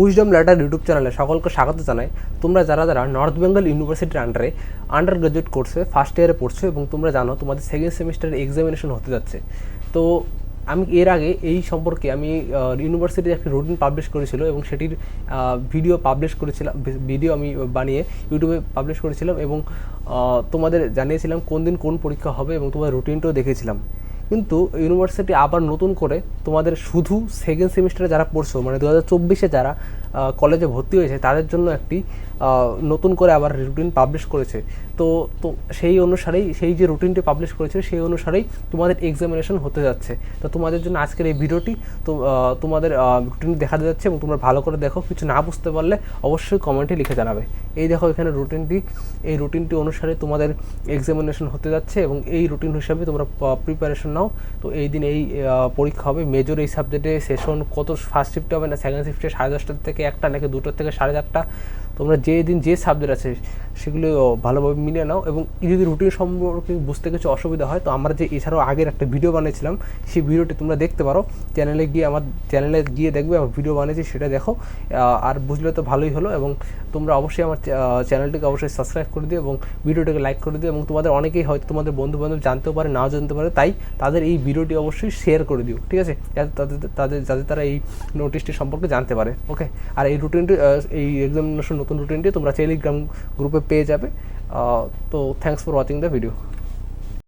Wisdom letter YouTube চ্যানেলে সকলকে স্বাগত জানাই। তোমরা যারা যারা নর্থ বেঙ্গল ইউনিভার্সিটির আন্ডারে আন্ডার গ্রাজুয়েট কোর্সে ফার্স্ট ইয়ারে পড়ছো এবং তোমরা জানো তোমাদের সেকেন্ড সেমিস্টারের এক্সামিনেশন হতে যাচ্ছে। তো আমি এর আগে এই সম্পর্কে আমি ইউনিভার্সিটির একটি রুটিন পাবলিশ করেছিল এবং সেটির ভিডিও পাবলিশ করেছিলাম ভিডিও আমি বানিয়ে ইউটিউবে পাবলিশ করেছিলাম এবং তোমাদের জানিয়েছিলাম কোন দিন কোন পরীক্ষা হবে এবং তোমাদের রুটিনটাও দেখেছিলাম। কিন্তু ইউনিভার্সিটি আবার নতুন করে তোমাদের শুধু সেকেন্ড সেমিস্টারে যারা পড়ছো মানে দু হাজার চব্বিশে যারা কলেজে ভর্তি হয়েছে, তাদের জন্য একটি নতুন করে আবার রুটিন পাবলিশ করেছে। তো তো সেই অনুসারেই, সেই যে রুটিনটি পাবলিশ করেছে, সেই অনুসারেই তোমাদের এক্সামিনেশন হতে যাচ্ছে। তো তোমাদের জন্য আজকের এই ভিডিওটি তো তোমাদের রুটিন দেখা যাচ্ছে এবং তোমরা ভালো করে দেখো। কিছু না বুঝতে পারলে অবশ্যই কমেন্টে লিখে জানাবে। এই দেখো এখানে রুটিনটি এই রুটিনটি অনুসারে তোমাদের এক্সামিনেশন হতে যাচ্ছে এবং এই রুটিন হিসাবে তোমরা প্রিপারেশন নাও। তো এই দিন এই পরীক্ষা হবে। মেজর এই সাবজেক্টে সেশন কত ফার্স্ট শিফটে হবে না সেকেন্ড শিফটে সাড়ে দশটার থেকে একটা নাকি দুটোর থেকে সাড়ে চারটা তোমরা যে দিন যে সাবজেক্ট আছে, সেগুলো ভালোভাবে মিলে নাও এবং যদি রুটিন সম্পর্কে বুঝতে কিছু অসুবিধা হয়, তো আমরা যে এছাড়াও আগের একটা ভিডিও বানিয়েছিলাম, সেই ভিডিওটি তোমরা দেখতে পারো। চ্যানেলে গিয়ে আমার চ্যানেলে গিয়ে দেখবে, আমার ভিডিও বানিয়েছি, সেটা দেখো। আর বুঝলে তো ভালোই হলো এবং তোমরা অবশ্যই আমার চ্যানেলটিকে অবশ্যই সাবস্ক্রাইব করে দিও এবং ভিডিওটাকে লাইক করে দিও এবং তোমাদের অনেকেই হয়তো তোমাদের বন্ধু বান্ধব জানতেও পারে, নাও জানতে পারে, তাই তাদের এই ভিডিওটি অবশ্যই শেয়ার করে দিও, ঠিক আছে? যাতে তাদের তাদের, যাতে তারা এই নোটিশটি সম্পর্কে জানতে পারে ওকে আর এই রুটিনটি এই এক্সামিনেশন নতুন রুটিনটি তোমরা টেলিগ্রাম গ্রুপে পেয়ে যাবে আহ, তো thanks for watching the video